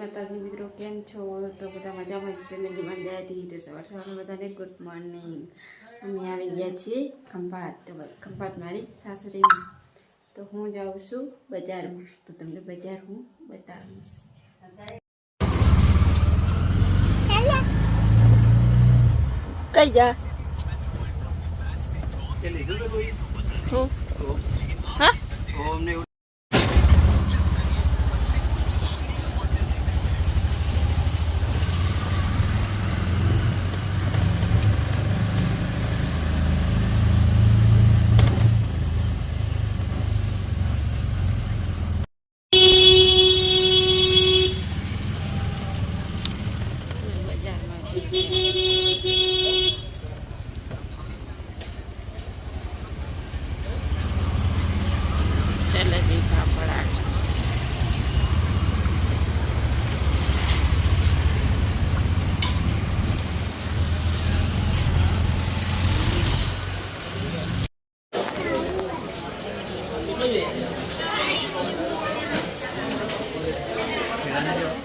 માતાજી મિત્રો કેમ છો? તો બધા મજામાં જ ફેમિલીમાં જયાથી તો સવાર સવારમાં બધાને ગુડ મોર્નિંગ અમે આવી ગયા છીએ ખંભાત તો ખંભાત મારી સાસરીમાં. તો હું જાઉં છું બજારમાં. તો તમને બજાર હું બતાવીશ. કઈ જા? હું? હા બજારમાં જઈએ. જલેબી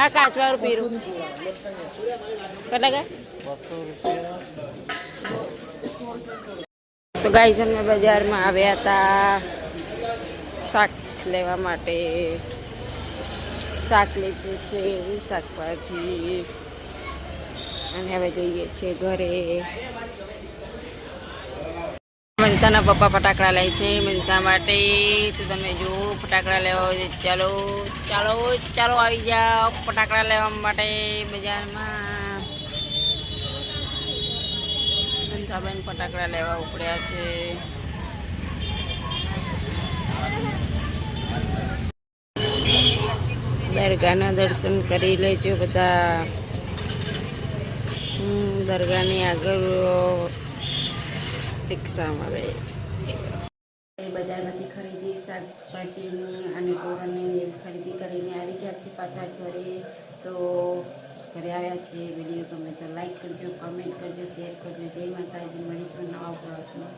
આ કાચવાળું પીરું. કેટલા તો ગાઈસ અમે બજારમાં આવ્યા હતા શાક લેવા માટે. શાક લીધું છે, શાકભાજી. અને હવે જઈએ છીએ ઘરે. મનસાના પપ્પા ફટાકડા લે છે. મનસા માટે તો તમે જુઓ, ફટાકડા લેવા ચાલો ચાલો ચાલો આવી જાઓ ફટાકડા લેવા માટે બજારમાં. મનસાબેન ફટાકડા લેવા ઉપડ્યા છે. દરગાહના દર્શન કરી લેજો બધા. દરગાહની આગળ બજારમાંથી ખરીદી, શાકભાજીની અને તોરણની ખરીદી કરીને આવી ગયા છે પાછા ઘરે. તો ઘરે આવ્યા છીએ વીડિયો ગમે તો લાઈક કરજો કમેન્ટ કરજો શેર કરજો. જય માતાજી, મળીશું નવા બ્લોગમાં